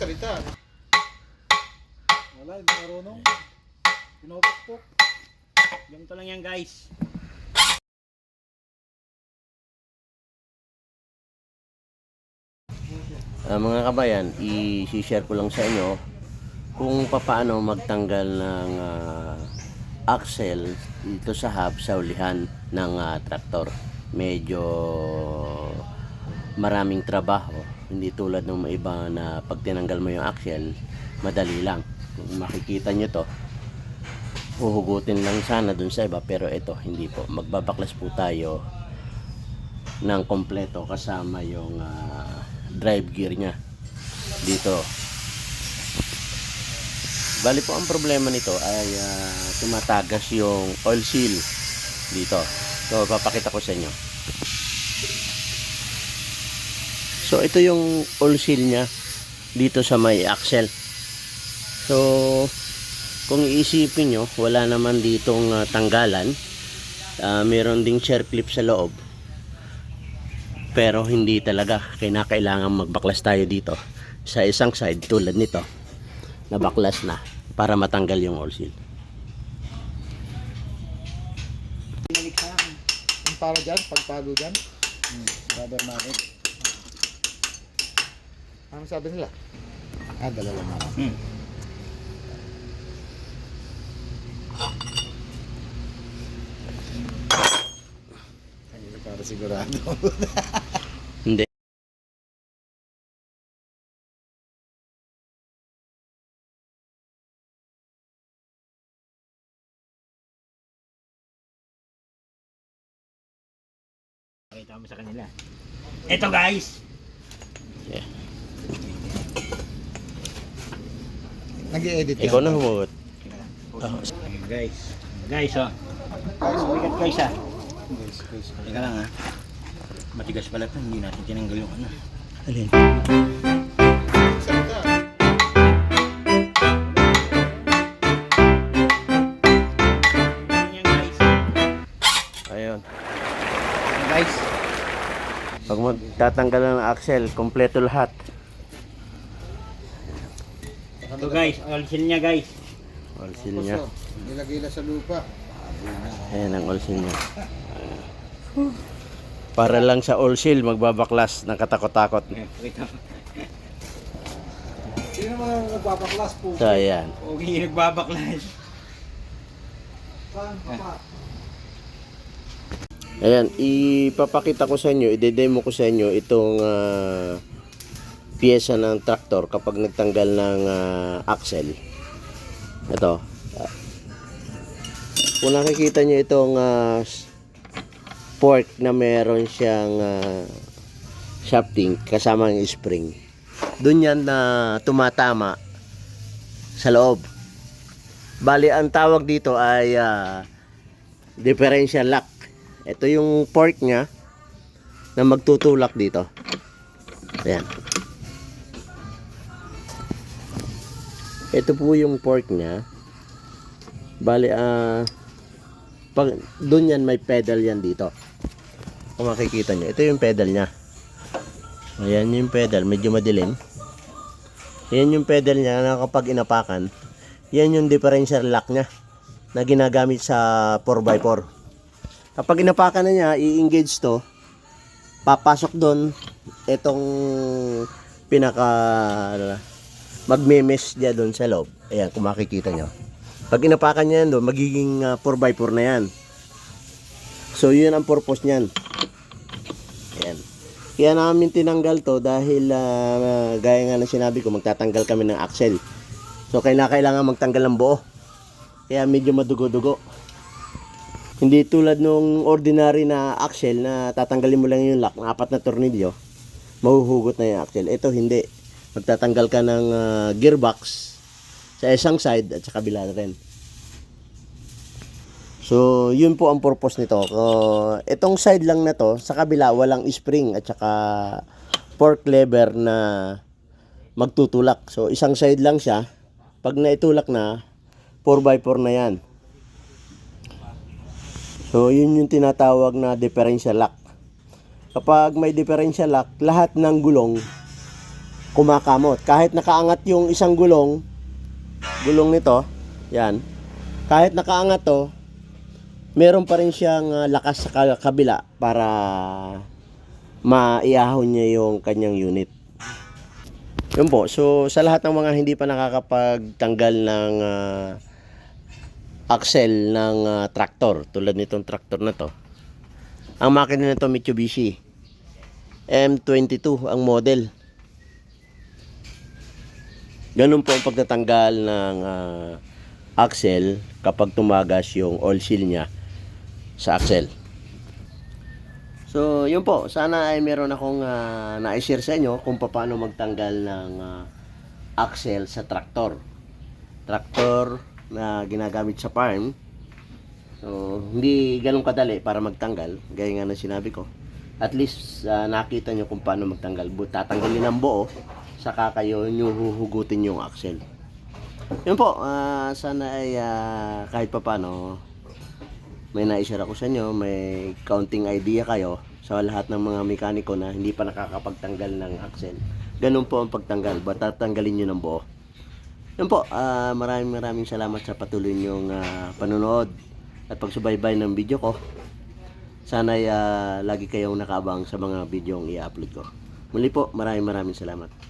magsalita. Wala, hindi marunong. Pinupukpok. Ganito lang yan guys. Ah, mga kabayan, i-share ko lang sa inyo kung paano magtanggal ng ah, axle dito sa hub sa ulihan ng ah, traktor. Medyo maraming trabaho. Hindi tulad ng iba na pag tinanggal mo yung axle, madali lang. Kung makikita nyo to, huhugutin lang sana dun sa iba pero ito hindi po. Magbabaklas po tayo ng kompleto kasama yung ah, drive gear niya dito. Bali po ang problema nito ay ah, tumatagas yung oil seal dito. So papakita ko sa inyo. So ito yung oil seal niya dito sa may axle. So kung iisipin nyo, wala naman ditong ah, tanggalan. Ah, meron ding chair clip sa loob pero hindi talaga kinakailangan magbaklas tayo dito sa isang side tulad nito na baklas na para matanggal yung oil seal para dyan, pagpalo dyan. Hmm, rubber magnet. Ano sabi nila? Ah, dala lang ako. Hmm. Hindi para sigurado. hindi Pakita mo sa kanila. Ito guys. Nag-i-edit yan. ikaw na humugot guys. Guys oh. Guys, bigat guys ah. guys, guys. Teka lang ah. Matigas pala ito. Hindi natin tinanggal yung ano. alin ayun Guys. pag magtatanggal ng axle kompleto lahat Ito guys. Oil seal niya guys. oil seal niya oh, Nilagay na sa lupa. ayan ang oil seal niya para lang sa oil seal magbabaklas ng katakot-takot Ayan, Pakita mo. Sino naman nagpapaklas po? so ayan yung nagbabaklas. Saan papa? Ayan, ipapakita ko sa inyo, ide-demo ko sa inyo itong ah, pyesa ng traktor kapag nagtanggal ng ah, axle. Ito. Kung nakikita nyo itong s- fork na meron siyang ah, shafting kasama ng spring. Doon yan na tumatama sa loob. Bali, ang tawag dito ay ah, differential lock. Ito yung fork niya na magtutulak dito. Ayan. Ito po yung fork niya. Bali, ah, pag, doon yan may pedal yan dito. Kung makikita nyo, ito yung pedal niya. Ayan yung pedal, medyo madilim. Ayan yung pedal niya na kapag inapakan, yan yung differential lock niya na ginagamit sa 4x4. Kapag inapakan na niya, i-engage to, papasok doon itong pinaka magmemesh niya doon sa loob. Ayan, kung makikita nyo. Pag inapakan niya yan doon, magiging ah, 4x4 na yan. So, yun ang purpose niyan. Ayan. Kaya namin tinanggal to dahil ah, gaya nga ng sinabi ko, magtatanggal kami ng axle. So, kailangan magtanggal ng buo. Kaya medyo madugo-dugo. Hindi tulad nung ordinary na axle na tatanggalin mo lang yung lock ng apat na tornilyo, mahuhugot na yung axle. Ito hindi. Magtatanggal ka ng ah, gearbox sa isang side at sa kabila rin. So, yun po ang purpose nito. Uh, itong side lang na to, sa kabila walang spring at saka fork lever na magtutulak. So, isang side lang siya. Pag naitulak na, 4x4 na yan. So, yun yung tinatawag na differential lock. Kapag may differential lock, lahat ng gulong kumakamot. Kahit nakaangat yung isang gulong, gulong nito, yan, kahit nakaangat to, meron pa rin siyang ah, lakas sa ka- kabila para maiahon niya yung kanyang unit. Yun po. So, sa lahat ng mga hindi pa nakakapagtanggal ng ah, axle ng ah, traktor, tulad nitong traktor na to, ang makina nito Mitsubishi M22 ang model. Ganun po ang pagtatanggal ng ah, axle kapag tumagas yung oil seal niya sa axle. So, yun po. Sana ay meron akong uh, na-share sa inyo kung paano magtanggal ng ah, axle sa traktor. Traktor na ginagamit sa farm. So, hindi ganun kadali para magtanggal. Gaya nga ng sinabi ko. At least ah, nakita nyo kung paano magtanggal. Tatanggalin ang buo, saka kayo nyo huhugutin yung axle. Yun po, ah, sana ay ah, kahit pa paano may na-share ako sa inyo, may counting idea kayo sa lahat ng mga mekaniko na hindi pa nakakapagtanggal ng axle. Ganun po ang pagtanggal, ba't tatanggalin nyo ng buo? Yun po, ah, maraming maraming salamat sa patuloy niyong ah, panonood at pagsubaybay ng video ko. Sana ah, lagi kayong nakaabang sa mga video i-upload ko. Muli po, maraming maraming salamat.